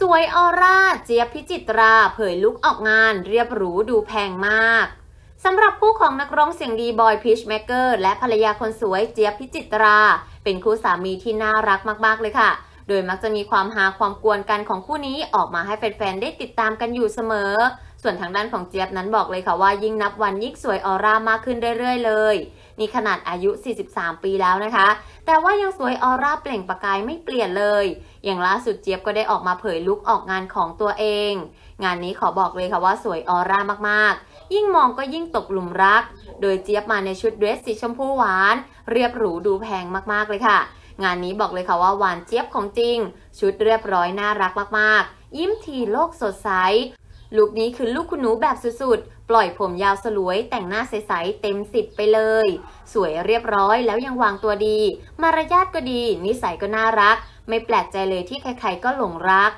สวยออร่า เจี๊ยบพิจิตรา เผยลุกออกงาน เรียบหรูดูแพงมากสำหรับคู่ของนักร้องเสียงดีบอยพีชแมกเกอร์และภรรยาคนสวยเจี๊ยบพิจิตรา เป็นคู่สามีที่น่ารักมากๆเลยค่ะ โดยมักจะมีความฮาความกวนกันของคู่นี้ออกมาให้แฟนๆได้ติดตามกันอยู่เสมอ ส่วนทางด้านของเจี๊ยบนั้นบอกเลยค่ะว่ายิ่งนับวันยิ่งสวยออร่ามากขึ้นเรื่อยๆเลย นี่ขนาดอายุ 43 ปีแล้วนะคะ แต่ว่ายังสวยออร่าเปล่งประกายไม่เปลี่ยนเลย อย่างล่าสุดเจี๊ยบก็ได้ออกมาเผยลุคออกงานของตัวเอง งานนี้ขอบอกเลยค่ะว่าสวยออร่ามากๆ ยิ่งมองก็ยิ่งตกหลุมรัก โดยเจี๊ยบมาในชุดเดรสสีชมพูหวาน เรียบหรูดูแพงมากๆเลยค่ะ งานนี้บอกเลยค่ะว่าหวานเจี๊ยบของจริง ชุดเรียบร้อยน่ารักมากๆ ยิ้มทีโลกสดใส ลุคนี้คือลูกคุณหนูแบบสุดๆ ปล่อยผมยาวสลวย แต่งหน้าใสๆ เต็มสิบไปเลย สวยเรียบร้อยแล้วยังวางตัวดี มารยาทก็ดี นิสัยก็น่ารัก ไม่แปลกใจเลยที่ใครๆก็หลงรัก